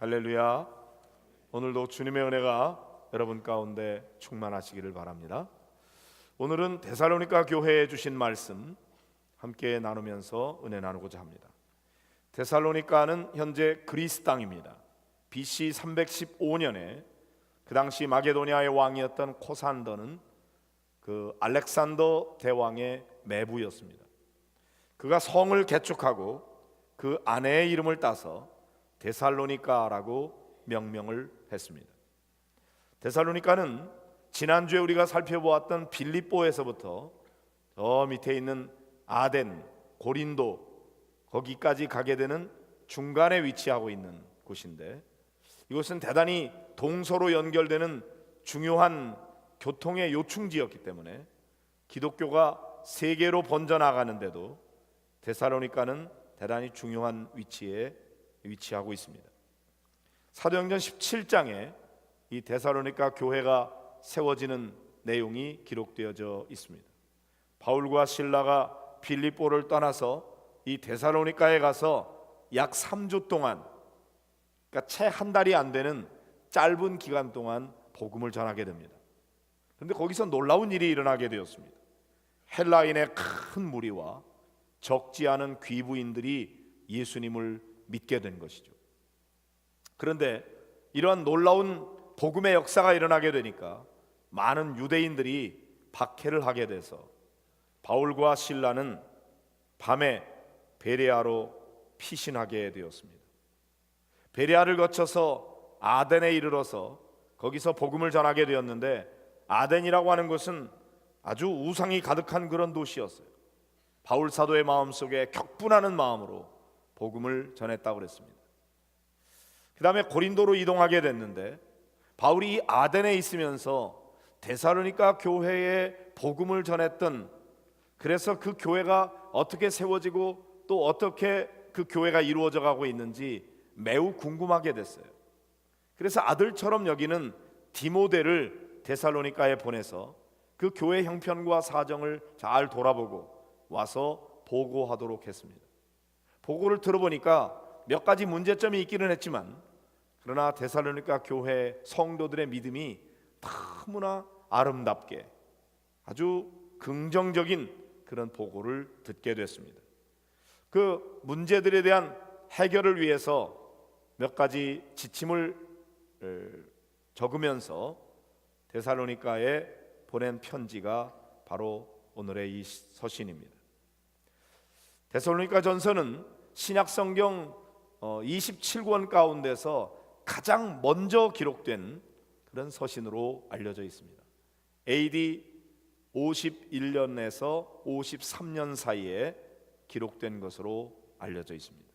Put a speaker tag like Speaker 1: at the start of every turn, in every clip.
Speaker 1: 할렐루야. 오늘도 주님의 은혜가 여러분 가운데 충만하시기를 바랍니다. 오늘은 데살로니가 교회에 주신 말씀 함께 나누면서 은혜 나누고자 합니다. 데살로니가는 현재 그리스 땅입니다. BC 315년에 그 당시 마게도니아의 왕이었던 코산더는 그 알렉산더 대왕의 매부였습니다. 그가 성을 개축하고 그 아내의 이름을 따서 데살로니가라고 명명을 했습니다. 데살로니가는 지난주에 우리가 살펴보았던 빌립보에서부터 저 밑에 있는 아덴, 고린도 거기까지 가게 되는 중간에 위치하고 있는 곳인데 이곳은 대단히 동서로 연결되는 중요한 교통의 요충지였기 때문에 기독교가 세계로 번져나가는데도 데살로니가는 대단히 중요한 위치에 위치하고 있습니다. 사도행전 17장에 이 데살로니가 교회가 세워지는 내용이 기록되어져 있습니다. 바울과 신라가 빌립보를 떠나서 이 데살로니가에 가서 약 3주 동안 그러니까 채 한 달이 안 되는 짧은 기간 동안 복음을 전하게 됩니다. 그런데 거기서 놀라운 일이 일어나게 되었습니다. 헬라인의 큰 무리와 적지 않은 귀부인들이 예수님을 믿게 된 것이죠. 그런데 이러한 놀라운 복음의 역사가 일어나게 되니까 많은 유대인들이 박해를 하게 돼서 바울과 신라는 밤에 베레아로 피신하게 되었습니다. 베레아를 거쳐서 아덴에 이르러서 거기서 복음을 전하게 되었는데 아덴이라고 하는 것은 아주 우상이 가득한 그런 도시였어요. 바울 사도의 마음속에 격분하는 마음으로 복음을 전했다고 그랬습니다. 그 다음에 고린도로 이동하게 됐는데 바울이 이 아덴에 있으면서 데살로니가 교회에 복음을 전했던 그래서 그 교회가 어떻게 세워지고 또 어떻게 그 교회가 이루어져 가고 있는지 매우 궁금하게 됐어요. 그래서 아들처럼 여기는 디모데를 데살로니가에 보내서 그 교회 형편과 사정을 잘 돌아보고 와서 보고하도록 했습니다. 보고를 들어보니까 몇 가지 문제점이 있기는 했지만 그러나 데살로니가 교회 성도들의 믿음이 너무나 아름답게 아주 긍정적인 그런 보고를 듣게 됐습니다. 그 문제들에 대한 해결을 위해서 몇 가지 지침을 적으면서 데살로니가에 보낸 편지가 바로 오늘의 이 서신입니다. 데살로니가 전서는 신약 성경 27권 가운데서 가장 먼저 기록된 그런 서신으로 알려져 있습니다. AD 51년에서 53년 사이에 기록된 것으로 알려져 있습니다.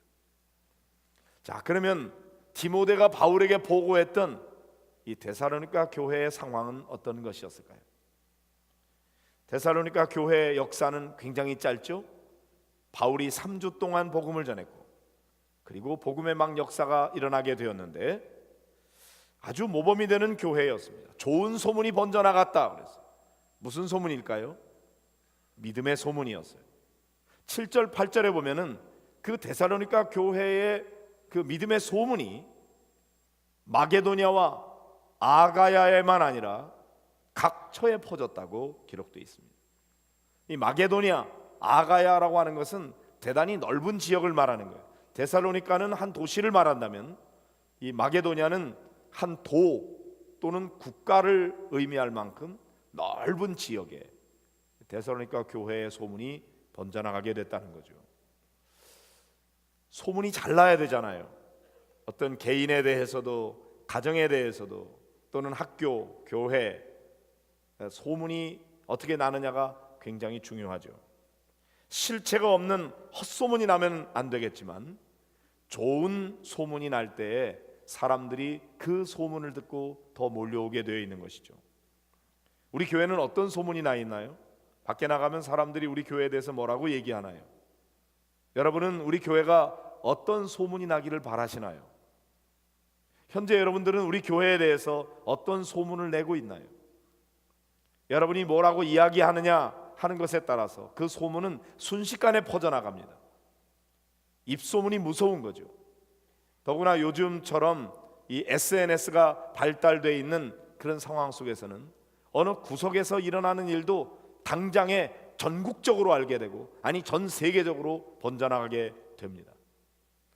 Speaker 1: 자, 그러면 디모데가 바울에게 보고했던 이 데살로니가 교회의 상황은 어떤 것이었을까요? 데살로니가 교회의 역사는 굉장히 짧죠. 바울이 3주 동안 복음을 전했고 그리고 복음의 막 역사가 일어나게 되었는데 아주 모범이 되는 교회였습니다. 좋은 소문이 번져 나갔다 그랬어요. 무슨 소문일까요? 믿음의 소문이었어요. 7절 8절에 보면은 그 데살로니가 교회의 그 믿음의 소문이 마게도냐와 아가야에만 아니라 각처에 퍼졌다고 기록되어 있습니다. 이 마게도냐, 아가야라고 하는 것은 대단히 넓은 지역을 말하는 거예요. 데살로니가는 한 도시를 말한다면 이 마게도냐는 한 도 또는 국가를 의미할 만큼 넓은 지역에 데살로니가 교회의 소문이 번져나가게 됐다는 거죠. 소문이 잘 나야 되잖아요. 어떤 개인에 대해서도 가정에 대해서도 또는 학교, 교회 소문이 어떻게 나느냐가 굉장히 중요하죠. 실체가 없는 헛소문이 나면 안 되겠지만 좋은 소문이 날 때에 사람들이 그 소문을 듣고 더 몰려오게 되어 있는 것이죠. 우리 교회는 어떤 소문이 나 있나요? 밖에 나가면 사람들이 우리 교회에 대해서 뭐라고 얘기하나요? 여러분은 우리 교회가 어떤 소문이 나기를 바라시나요? 현재 여러분들은 우리 교회에 대해서 어떤 소문을 내고 있나요? 여러분이 뭐라고 이야기하느냐 하는 것에 따라서 그 소문은 순식간에 퍼져나갑니다. 입소문이 무서운 거죠. 더구나 요즘처럼 이 SNS가 발달돼 있는 그런 상황 속에서는 어느 구석에서 일어나는 일도 당장에 전국적으로 알게 되고 아니 전 세계적으로 번져나가게 됩니다.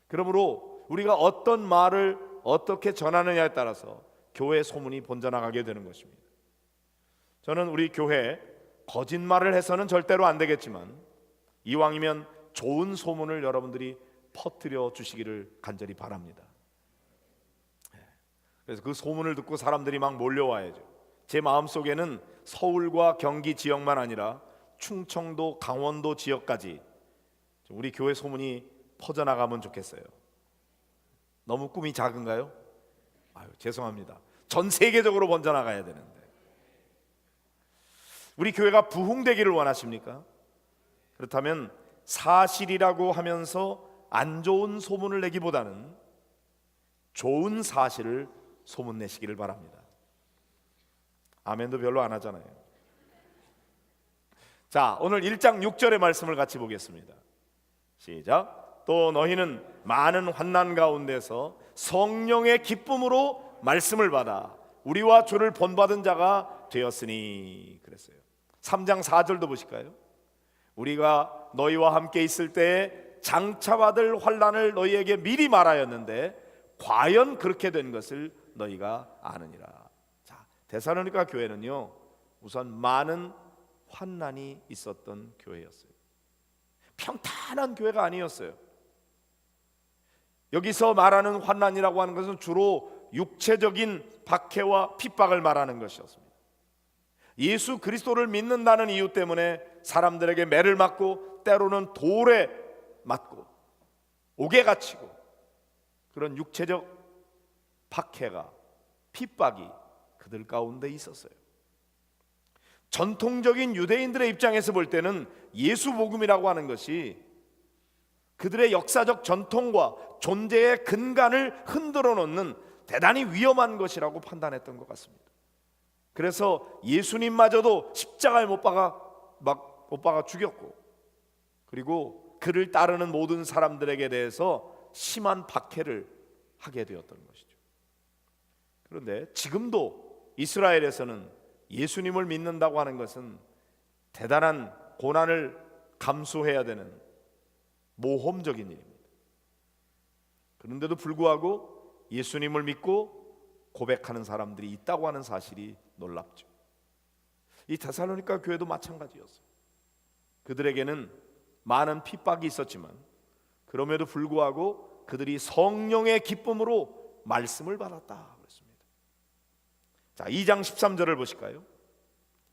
Speaker 1: 그러므로 우리가 어떤 말을 어떻게 전하느냐에 따라서 교회 소문이 번져나가게 되는 것입니다. 저는 우리 교회 거짓말을 해서는 절대로 안 되겠지만 이왕이면 좋은 소문을 여러분들이 퍼뜨려 주시기를 간절히 바랍니다. 그래서 그 소문을 듣고 사람들이 막 몰려와야죠. 제 마음 속에는 서울과 경기 지역만 아니라 충청도, 강원도 지역까지 우리 교회 소문이 퍼져나가면 좋겠어요. 너무 꿈이 작은가요? 아유, 죄송합니다. 전 세계적으로 번져나가야 되는데. 우리 교회가 부흥되기를 원하십니까? 그렇다면 사실이라고 하면서 안 좋은 소문을 내기보다는 좋은 사실을 소문 내시기를 바랍니다. 아멘도 별로 안 하잖아요. 자, 오늘 1장 6절의 말씀을 같이 보겠습니다. 시작. 또 너희는 많은 환난 가운데서 성령의 기쁨으로 말씀을 받아 우리와 주를 본받은 자가 되었으니 그랬어요. 3장 4절도 보실까요? 우리가 너희와 함께 있을 때에 장차 받을 환난을 너희에게 미리 말하였는데 과연 그렇게 된 것을 너희가 아느니라. 자, 데살로니가 교회는요. 우선 많은 환난이 있었던 교회였어요. 평탄한 교회가 아니었어요. 여기서 말하는 환난이라고 하는 것은 주로 육체적인 박해와 핍박을 말하는 것이었습니다. 예수 그리스도를 믿는다는 이유 때문에 사람들에게 매를 맞고 때로는 돌에 맞고 옥에 갇히고 그런 육체적 박해가 핍박이 그들 가운데 있었어요. 전통적인 유대인들의 입장에서 볼 때는 예수 복음이라고 하는 것이 그들의 역사적 전통과 존재의 근간을 흔들어 놓는 대단히 위험한 것이라고 판단했던 것 같습니다. 그래서 예수님마저도 십자가에 못 박아 막못 박아 죽였고 그리고 그를 따르는 모든 사람들에게 대해서 심한 박해를 하게 되었던 것이죠. 그런데 지금도 이스라엘에서는 예수님을 믿는다고 하는 것은 대단한 고난을 감수해야 되는 모험적인 일입니다. 그런데도 불구하고 예수님을 믿고 고백하는 사람들이 있다고 하는 사실이 놀랍죠. 이 데살로니가 교회도 마찬가지였어요. 그들에게는 많은 핍박이 있었지만 그럼에도 불구하고 그들이 성령의 기쁨으로 말씀을 받았다 그랬습니다. 자, 2장 13절을 보실까요?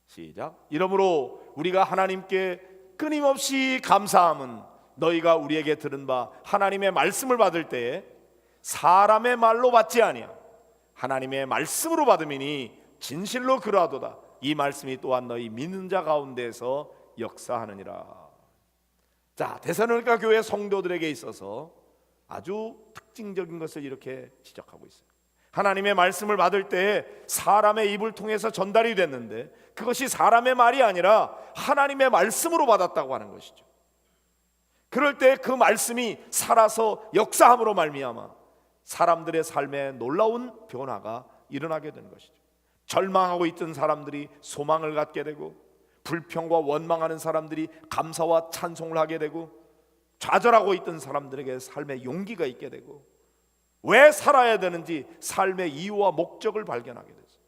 Speaker 1: 시작. 이러므로 우리가 하나님께 끊임없이 감사함은 너희가 우리에게 들은 바 하나님의 말씀을 받을 때에 사람의 말로 받지 아니야. 하나님의 말씀으로 받음이니 진실로 그러하도다. 이 말씀이 또한 너희 믿는 자 가운데서 역사하느니라. 자, 데살로니가 교회 성도들에게 있어서 아주 특징적인 것을 이렇게 지적하고 있어요. 하나님의 말씀을 받을 때 사람의 입을 통해서 전달이 됐는데 그것이 사람의 말이 아니라 하나님의 말씀으로 받았다고 하는 것이죠. 그럴 때 그 말씀이 살아서 역사함으로 말미암아 사람들의 삶에 놀라운 변화가 일어나게 된 것이죠. 절망하고 있던 사람들이 소망을 갖게 되고 불평과 원망하는 사람들이 감사와 찬송을 하게 되고 좌절하고 있던 사람들에게 삶의 용기가 있게 되고 왜 살아야 되는지 삶의 이유와 목적을 발견하게 됐어요.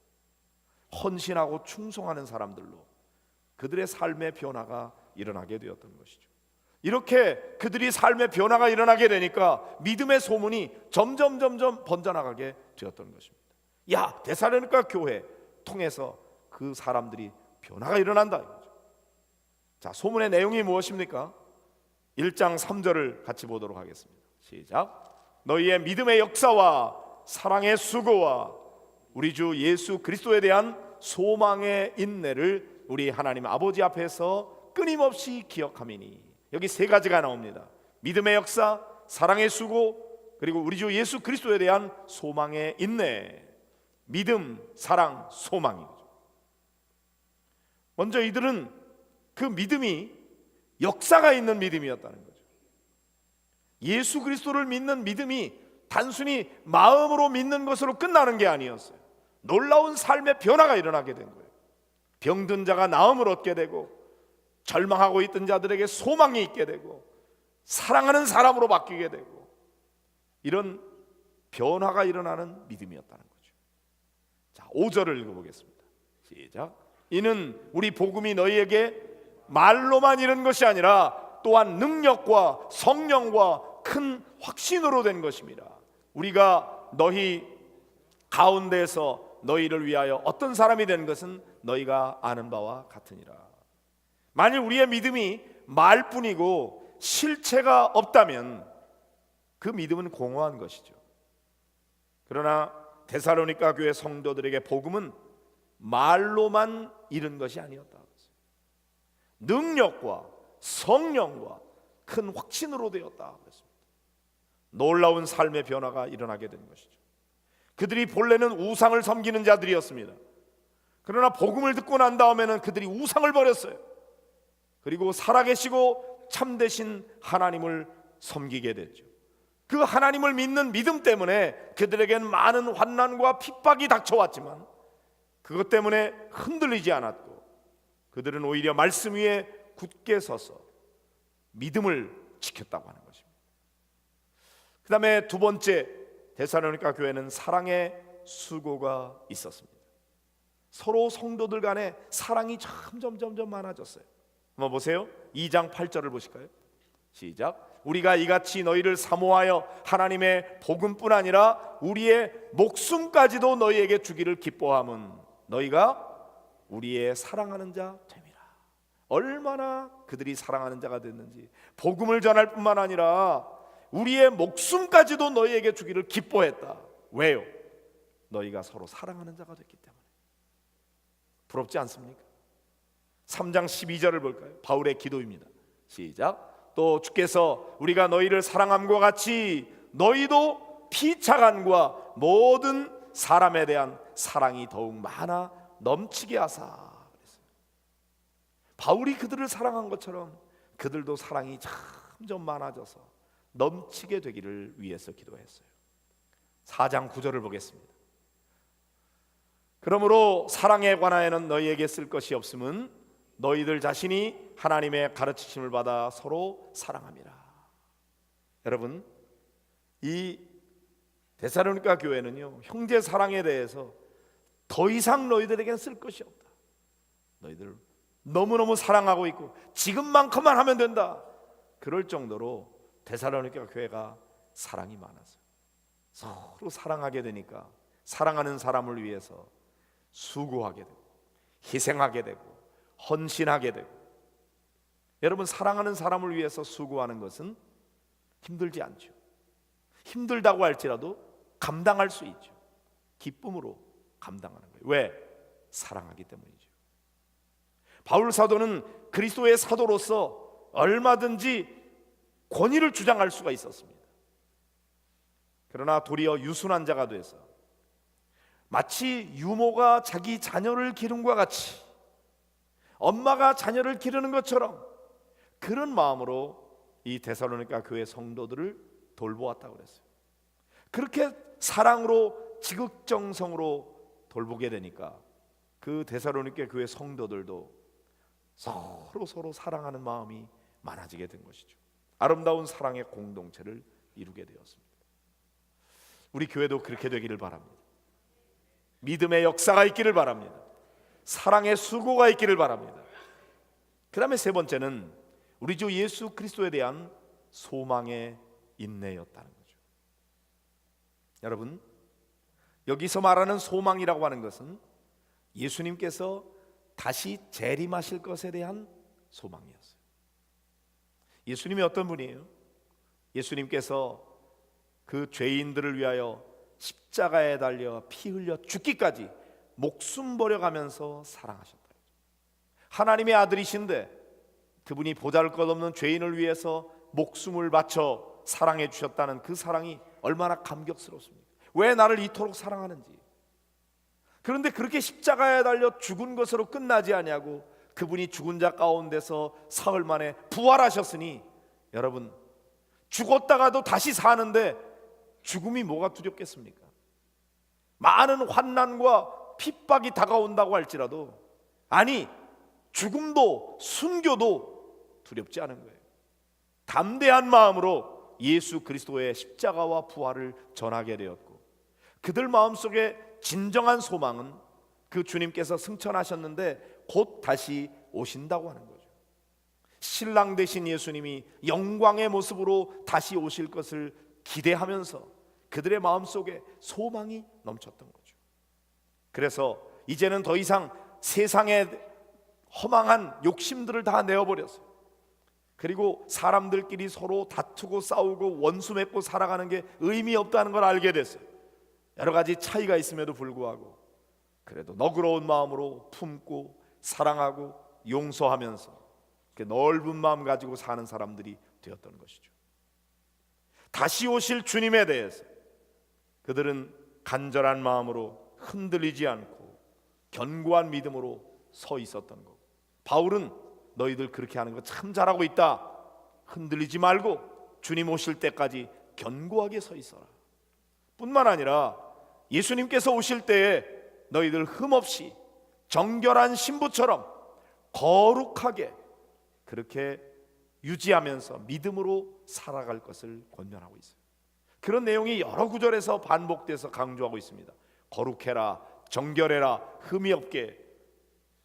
Speaker 1: 헌신하고 충성하는 사람들로 그들의 삶의 변화가 일어나게 되었던 것이죠. 이렇게 그들이 삶의 변화가 일어나게 되니까 믿음의 소문이 점점 점점 번져나가게 되었던 것입니다. 야 데살로니가 교회 통해서 그 사람들이 변화가 일어난다. 자 소문의 내용이 무엇입니까? 1장 3절을 같이 보도록 하겠습니다. 시작. 너희의 믿음의 역사와 사랑의 수고와 우리 주 예수 그리스도에 대한 소망의 인내를 우리 하나님 아버지 앞에서 끊임없이 기억함이니 여기 세 가지가 나옵니다. 믿음의 역사, 사랑의 수고, 그리고 우리 주 예수 그리스도에 대한 소망의 인내. 믿음, 사랑, 소망이죠. 먼저 이들은 그 믿음이 역사가 있는 믿음이었다는 거죠. 예수 그리스도를 믿는 믿음이 단순히 마음으로 믿는 것으로 끝나는 게 아니었어요. 놀라운 삶의 변화가 일어나게 된 거예요. 병든 자가 나음을 얻게 되고 절망하고 있던 자들에게 소망이 있게 되고 사랑하는 사람으로 바뀌게 되고 이런 변화가 일어나는 믿음이었다는. 자, 5절을 읽어 보겠습니다. 시작. 이는 우리 복음이 너희에게 말로만 이른 것이 아니라 또한 능력과 성령과 큰 확신으로 된 것입니다. 우리가 너희 가운데서 너희를 위하여 어떤 사람이 된 것은 너희가 아는 바와 같으니라. 만일 우리의 믿음이 말뿐이고 실체가 없다면 그 믿음은 공허한 것이죠. 그러나 데살로니가 교회 성도들에게 복음은 말로만 이른 것이 아니었다. 능력과 성령과 큰 확신으로 되었다. 그랬습니다. 놀라운 삶의 변화가 일어나게 된 것이죠. 그들이 본래는 우상을 섬기는 자들이었습니다. 그러나 복음을 듣고 난 다음에는 그들이 우상을 버렸어요. 그리고 살아계시고 참되신 하나님을 섬기게 됐죠. 그 하나님을 믿는 믿음 때문에 그들에겐 많은 환난과 핍박이 닥쳐왔지만 그것 때문에 흔들리지 않았고 그들은 오히려 말씀 위에 굳게 서서 믿음을 지켰다고 하는 것입니다. 그 다음에 두 번째 데살로니가 교회는 사랑의 수고가 있었습니다. 서로 성도들 간에 사랑이 점점 점점 많아졌어요. 한번 보세요. 2장 8절을 보실까요? 시작. 우리가 이같이 너희를 사모하여 하나님의 복음뿐 아니라 우리의 목숨까지도 너희에게 주기를 기뻐함은 너희가 우리의 사랑하는 자 됨이라. 얼마나 그들이 사랑하는 자가 됐는지 복음을 전할 뿐만 아니라 우리의 목숨까지도 너희에게 주기를 기뻐했다. 왜요? 너희가 서로 사랑하는 자가 됐기 때문에. 부럽지 않습니까? 3장 12절을 볼까요? 바울의 기도입니다. 시작. 또 주께서 우리가 너희를 사랑함과 같이 너희도 피차간과 모든 사람에 대한 사랑이 더욱 많아 넘치게 하사. 바울이 그들을 사랑한 것처럼 그들도 사랑이 점점 많아져서 넘치게 되기를 위해서 기도했어요. 4장 9절을 보겠습니다. 그러므로 사랑에 관하여는 너희에게 쓸 것이 없음은 너희들 자신이 하나님의 가르치심을 받아 서로 사랑함이라. 여러분, 이 데살로니가 교회는요 형제 사랑에 대해서 더 이상 너희들에게는 쓸 것이 없다. 너희들 너무너무 사랑하고 있고 지금만큼만 하면 된다. 그럴 정도로 데살로니가 교회가 사랑이 많아서 서로 사랑하게 되니까 사랑하는 사람을 위해서 수고하게 되고 희생하게 되고 헌신하게 되고 여러분 사랑하는 사람을 위해서 수고하는 것은 힘들지 않죠. 힘들다고 할지라도 감당할 수 있죠. 기쁨으로 감당하는 거예요. 왜? 사랑하기 때문이죠. 바울 사도는 그리스도의 사도로서 얼마든지 권위를 주장할 수가 있었습니다. 그러나 도리어 유순한 자가 돼서 마치 유모가 자기 자녀를 기름과 같이 엄마가 자녀를 기르는 것처럼 그런 마음으로 이 데살로니가 교회 성도들을 돌보았다고 그랬어요. 그렇게 사랑으로 지극정성으로 돌보게 되니까 그 데살로니가 교회 성도들도 서로 서로 사랑하는 마음이 많아지게 된 것이죠. 아름다운 사랑의 공동체를 이루게 되었습니다. 우리 교회도 그렇게 되기를 바랍니다. 믿음의 역사가 있기를 바랍니다. 사랑의 수고가 있기를 바랍니다. 그 다음에 세 번째는 우리 주 예수 그리스도에 대한 소망의 인내였다는 거죠. 여러분, 여기서 말하는 소망이라고 하는 것은 예수님께서 다시 재림하실 것에 대한 소망이었어요. 예수님이 어떤 분이에요? 예수님께서 그 죄인들을 위하여 십자가에 달려 피 흘려 죽기까지 목숨 버려가면서 사랑하셨다. 하나님의 아들이신데 그분이 보잘것없는 죄인을 위해서 목숨을 바쳐 사랑해 주셨다는 그 사랑이 얼마나 감격스럽습니까? 왜 나를 이토록 사랑하는지. 그런데 그렇게 십자가에 달려 죽은 것으로 끝나지 아니하고 그분이 죽은 자 가운데서 사흘 만에 부활하셨으니 여러분 죽었다가도 다시 사는데 죽음이 뭐가 두렵겠습니까? 많은 환난과 핍박이 다가온다고 할지라도 아니 죽음도 순교도 두렵지 않은 거예요. 담대한 마음으로 예수 그리스도의 십자가와 부활을 전하게 되었고 그들 마음속에 진정한 소망은 그 주님께서 승천하셨는데 곧 다시 오신다고 하는 거죠. 신랑 되신 예수님이 영광의 모습으로 다시 오실 것을 기대하면서 그들의 마음속에 소망이 넘쳤던 거죠. 그래서 이제는 더 이상 세상의 허망한 욕심들을 다 내어버렸어요. 그리고 사람들끼리 서로 다투고 싸우고 원수 맺고 살아가는 게 의미 없다는 걸 알게 됐어요. 여러 가지 차이가 있음에도 불구하고 그래도 너그러운 마음으로 품고 사랑하고 용서하면서 넓은 마음 가지고 사는 사람들이 되었던 것이죠. 다시 오실 주님에 대해서 그들은 간절한 마음으로 흔들리지 않고 견고한 믿음으로 서 있었던 거. 바울은 너희들 그렇게 하는 거 참 잘하고 있다. 흔들리지 말고 주님 오실 때까지 견고하게 서 있어라. 뿐만 아니라 예수님께서 오실 때에 너희들 흠 없이 정결한 신부처럼 거룩하게 그렇게 유지하면서 믿음으로 살아갈 것을 권면하고 있어요. 그런 내용이 여러 구절에서 반복돼서 강조하고 있습니다. 거룩해라, 정결해라, 흠이 없게.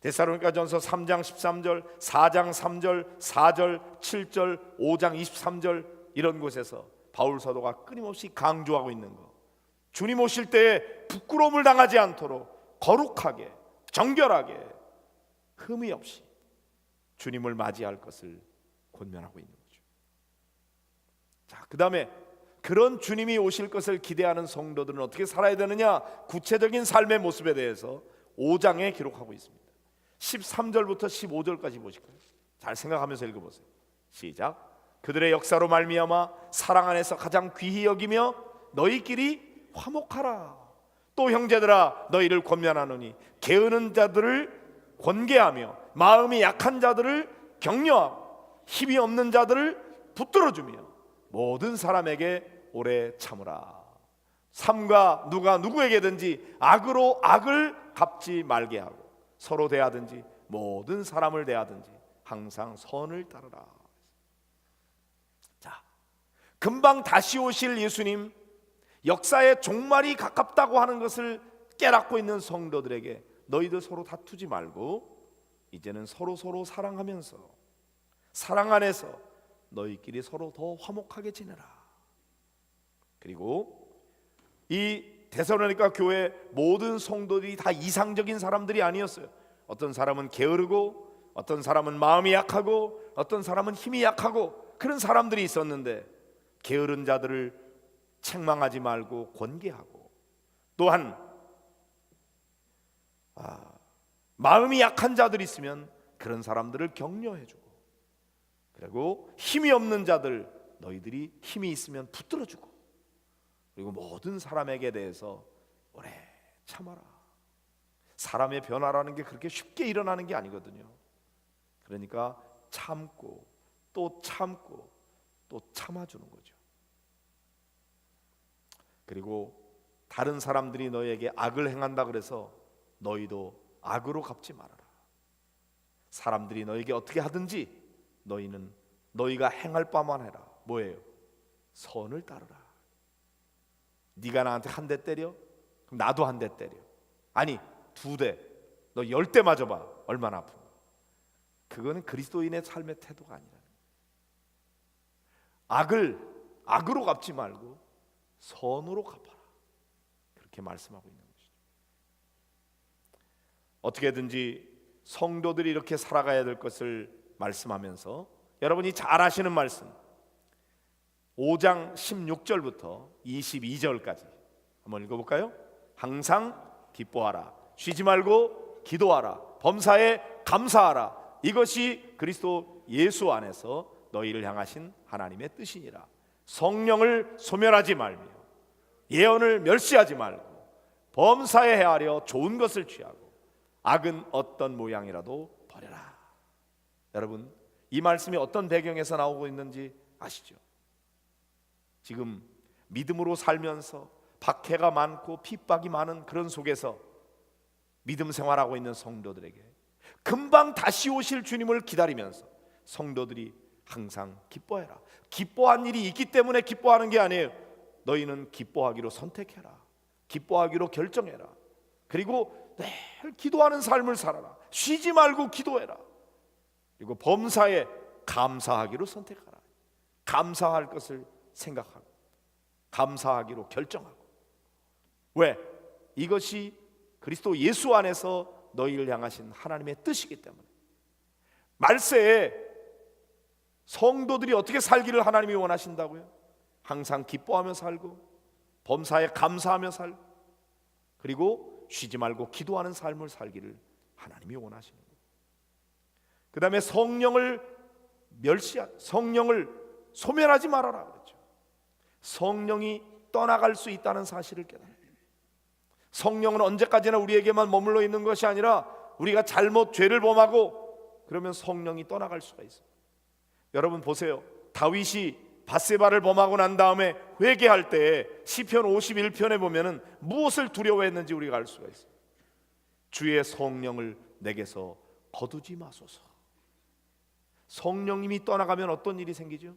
Speaker 1: 데살로니가전서 3장 13절, 4장 3절, 4절, 7절, 5장 23절 이런 곳에서 바울 사도가 끊임없이 강조하고 있는 거. 주님 오실 때에 부끄러움을 당하지 않도록 거룩하게, 정결하게, 흠이 없이 주님을 맞이할 것을 권면하고 있는 거죠. 자, 그다음에 그런 주님이 오실 것을 기대하는 성도들은 어떻게 살아야 되느냐? 구체적인 삶의 모습에 대해서 5장에 기록하고 있습니다. 13절부터 15절까지 보실까요? 잘 생각하면서 읽어보세요. 시작. 그들의 역사로 말미암아 사랑 안에서 가장 귀히 여기며 너희끼리 화목하라. 또 형제들아 너희를 권면하노니 게으른 자들을 권계하며 마음이 약한 자들을 격려하고 힘이 없는 자들을 붙들어 주며 모든 사람에게 오래 참으라. 삼가 누가 누구에게든지 악으로 악을 갚지 말게 하고 서로 대하든지 모든 사람을 대하든지 항상 선을 따르라. 자, 금방 다시 오실 예수님 역사의 종말이 가깝다고 하는 것을 깨닫고 있는 성도들에게 너희들 서로 다투지 말고 이제는 서로 서로 사랑하면서 사랑 안에서 너희끼리 서로 더 화목하게 지내라. 그리고 이 데살로니가 교회 모든 성도들이 다 이상적인 사람들이 아니었어요. 어떤 사람은 게으르고 어떤 사람은 마음이 약하고 어떤 사람은 힘이 약하고 그런 사람들이 있었는데 게으른 자들을 책망하지 말고 권계하고 또한 아, 마음이 약한 자들이 있으면 그런 사람들을 격려해 주고 그리고 힘이 없는 자들 너희들이 힘이 있으면 붙들어 주고 그리고 모든 사람에게 대해서 오래 참아라. 사람의 변화라는 게 그렇게 쉽게 일어나는 게 아니거든요. 그러니까 참고 또 참고 또 참아주는 거죠. 그리고 다른 사람들이 너에게 악을 행한다 그래서 너희도 악으로 갚지 말아라. 사람들이 너에게 어떻게 하든지 너희는 너희가 행할 바만 해라. 뭐예요? 선을 따르라. 네가 나한테 한 대 때려? 그럼 나도 한 대 때려. 아니 두 대. 너 열 대 맞아 봐. 얼마나 아픈 거. 그거는 그리스도인의 삶의 태도가 아니라. 악을 악으로 갚지 말고 선으로 갚아라. 그렇게 말씀하고 있는 것이죠. 어떻게든지 성도들이 이렇게 살아가야 될 것을 말씀하면서 여러분이 잘 아시는 말씀. 5장 16절부터 22절까지 한번 읽어볼까요? 항상 기뻐하라. 쉬지 말고 기도하라. 범사에 감사하라. 이것이 그리스도 예수 안에서 너희를 향하신 하나님의 뜻이니라. 성령을 소멸하지 말며 예언을 멸시하지 말고 범사에 헤아려 좋은 것을 취하고 악은 어떤 모양이라도 여러분 이 말씀이 어떤 배경에서 나오고 있는지 아시죠? 지금 믿음으로 살면서 박해가 많고 핍박이 많은 그런 속에서 믿음 생활하고 있는 성도들에게 금방 다시 오실 주님을 기다리면서 성도들이 항상 기뻐해라. 기뻐한 일이 있기 때문에 기뻐하는 게 아니에요. 너희는 기뻐하기로 선택해라. 기뻐하기로 결정해라. 그리고 늘 기도하는 삶을 살아라. 쉬지 말고 기도해라. 그리고 범사에 감사하기로 선택하라. 감사할 것을 생각하고 감사하기로 결정하고 왜? 이것이 그리스도 예수 안에서 너희를 향하신 하나님의 뜻이기 때문에 말세에 성도들이 어떻게 살기를 하나님이 원하신다고요? 항상 기뻐하며 살고 범사에 감사하며 살고 그리고 쉬지 말고 기도하는 삶을 살기를 하나님이 거예요. 그 다음에 성령을 멸시하 성령을 소멸하지 말아라 그랬죠. 성령이 떠나갈 수 있다는 사실을 깨달아요. 성령은 언제까지나 우리에게만 머물러 있는 것이 아니라 우리가 잘못 죄를 범하고 그러면 성령이 떠나갈 수가 있어요. 여러분 보세요. 다윗이 바세바를 범하고 난 다음에 회개할 때 시편 51편에 보면은 무엇을 두려워했는지 우리가 알 수가 있어요. 주의 성령을 내게서 거두지 마소서. 성령님이 떠나가면 어떤 일이 생기죠?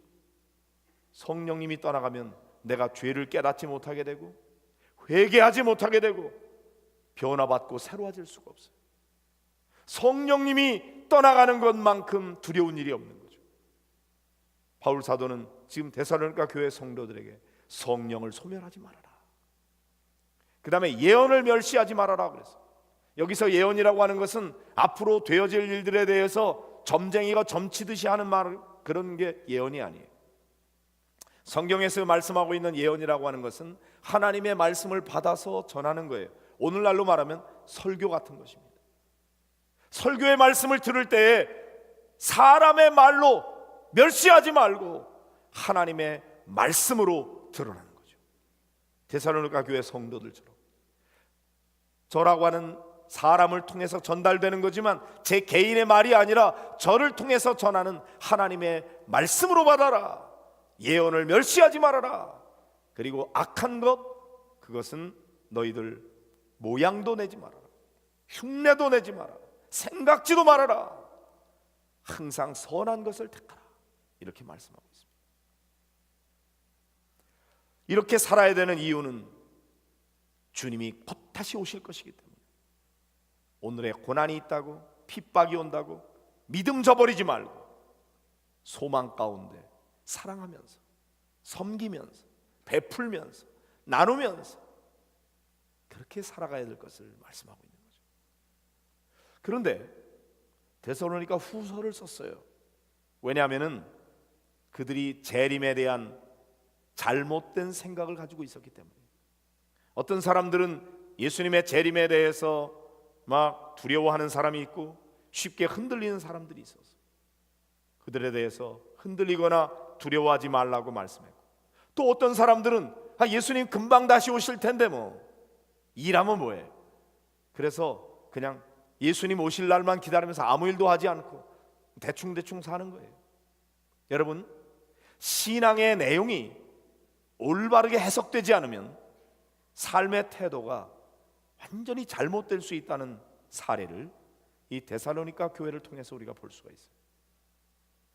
Speaker 1: 성령님이 떠나가면 내가 죄를 깨닫지 못하게 되고 회개하지 못하게 되고 변화받고 새로워질 수가 없어요. 성령님이 떠나가는 것만큼 두려운 일이 없는 거죠. 바울 사도는 지금 데살로니가 교회 성도들에게 성령을 소멸하지 말아라. 그다음에 예언을 멸시하지 말아라 그랬어. 여기서 예언이라고 하는 것은 앞으로 되어질 일들에 대해서 점쟁이가 점치듯이 하는 말 그런 게 예언이 아니에요. 성경에서 말씀하고 있는 예언이라고 하는 것은 하나님의 말씀을 받아서 전하는 거예요. 오늘날로 말하면 설교 같은 것입니다. 설교의 말씀을 들을 때에 사람의 말로 멸시하지 말고 하나님의 말씀으로 드러나는 거죠. 데살로니가 교회 성도들처럼 저라고 하는 사람을 통해서 전달되는 거지만 제 개인의 말이 아니라 저를 통해서 전하는 하나님의 말씀으로 받아라. 예언을 멸시하지 말아라. 그리고 악한 것 그것은 너희들 모양도 내지 말아라. 흉내도 내지 말아라. 생각지도 말아라. 항상 선한 것을 택하라. 이렇게 말씀하고 있습니다. 이렇게 살아야 되는 이유는 주님이 곧 다시 오실 것이기 때문에 오늘의 고난이 있다고 핍박이 온다고 믿음 저버리지 말고 소망 가운데 사랑하면서 섬기면서 베풀면서 나누면서 그렇게 살아가야 될 것을 말씀하고 있는 거죠. 그런데 데살로니가 후서를 썼어요. 왜냐하면은 그들이 재림에 대한 잘못된 생각을 가지고 있었기 때문에 어떤 사람들은 예수님의 재림에 대해서 막 두려워하는 사람이 있고 쉽게 흔들리는 사람들이 있었어. 그들에 대해서 흔들리거나 두려워하지 말라고 말씀했고 또 어떤 사람들은 아, 예수님 금방 다시 오실 텐데 뭐 일하면 뭐해? 그래서 그냥 예수님 오실 날만 기다리면서 아무 일도 하지 않고 대충 대충 사는 거예요. 여러분 신앙의 내용이 올바르게 해석되지 않으면 삶의 태도가 완전히 잘못될 수 있다는 사례를 이 데살로니가 교회를 통해서 우리가 볼 수가 있어요.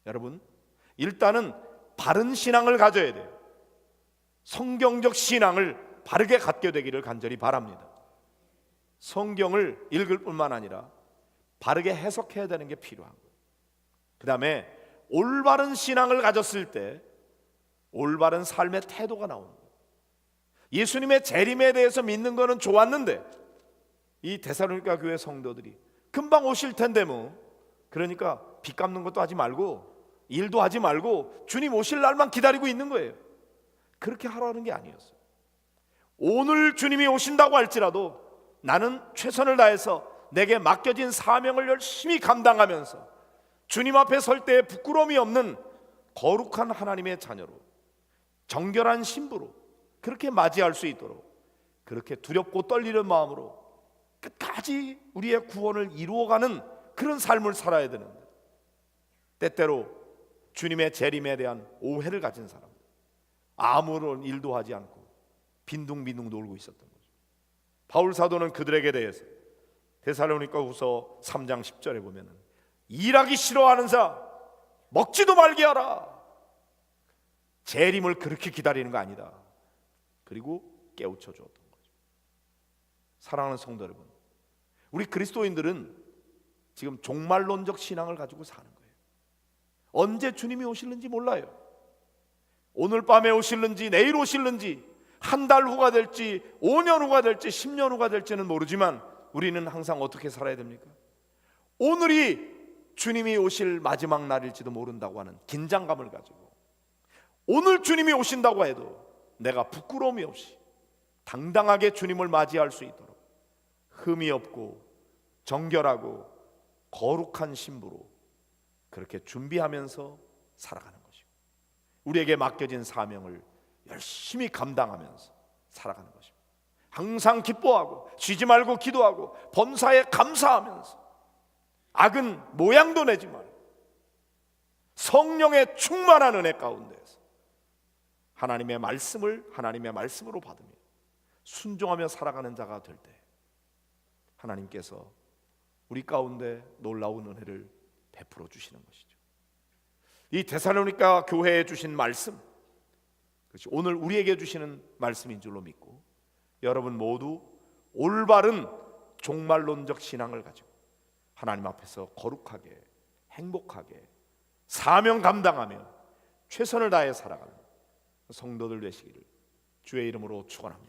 Speaker 1: 여러분, 일단은 바른 신앙을 가져야 돼요. 성경적 신앙을 바르게 갖게 되기를 간절히 바랍니다. 성경을 읽을 뿐만 아니라 바르게 해석해야 되는 게 필요한 거예요. 그 다음에 올바른 신앙을 가졌을 때 올바른 삶의 태도가 나오는 거예요. 예수님의 재림에 대해서 믿는 거는 좋았는데 이 데살로니가 교회 성도들이 금방 오실 텐데 뭐 그러니까 빚 갚는 것도 하지 말고 일도 하지 말고 주님 오실 날만 기다리고 있는 거예요. 그렇게 하라는 게 아니었어요. 오늘 주님이 오신다고 할지라도 나는 최선을 다해서 내게 맡겨진 사명을 열심히 감당하면서 주님 앞에 설 때 부끄러움이 없는 거룩한 하나님의 자녀로 정결한 신부로 그렇게 맞이할 수 있도록 그렇게 두렵고 떨리는 마음으로 끝까지 우리의 구원을 이루어가는 그런 삶을 살아야 되는데 때때로 주님의 재림에 대한 오해를 가진 사람 아무런 일도 하지 않고 빈둥빈둥 놀고 있었던 거죠. 바울 사도는 그들에게 대해서 데살로니가후서 3장 10절에 보면은 일하기 싫어하는 자 먹지도 말게 하라. 재림을 그렇게 기다리는 거 아니다. 그리고 깨우쳐 주었던 거죠. 사랑하는 성도 여러분, 우리 그리스도인들은 지금 종말론적 신앙을 가지고 사는 거예요. 언제 주님이 오실는지 몰라요. 오늘 밤에 오실는지 내일 오실는지 한 달 후가 될지 5년 후가 될지 10년 후가 될지는 모르지만 우리는 항상 어떻게 살아야 됩니까? 오늘이 주님이 오실 마지막 날일지도 모른다고 하는 긴장감을 가지고 오늘 주님이 오신다고 해도 내가 부끄러움이 없이 당당하게 주님을 맞이할 수 있도록 흠이 없고 정결하고 거룩한 신부로 그렇게 준비하면서 살아가는 것이고 우리에게 맡겨진 사명을 열심히 감당하면서 살아가는 것입니다. 항상 기뻐하고 쉬지 말고 기도하고 범사에 감사하면서 악은 모양도 내지 말고 성령의 충만한 은혜 가운데에서 하나님의 말씀을 하나님의 말씀으로 받으며 순종하며 살아가는 자가 될 때 하나님께서 우리 가운데 놀라운 은혜를 베풀어 주시는 것이죠. 이 데살로니가 교회에 주신 말씀 그것이 오늘 우리에게 주시는 말씀인 줄로 믿고 여러분 모두 올바른 종말론적 신앙을 가지고 하나님 앞에서 거룩하게 행복하게 사명 감당하며 최선을 다해 살아가는 성도들 되시기를 주의 이름으로 축원합니다.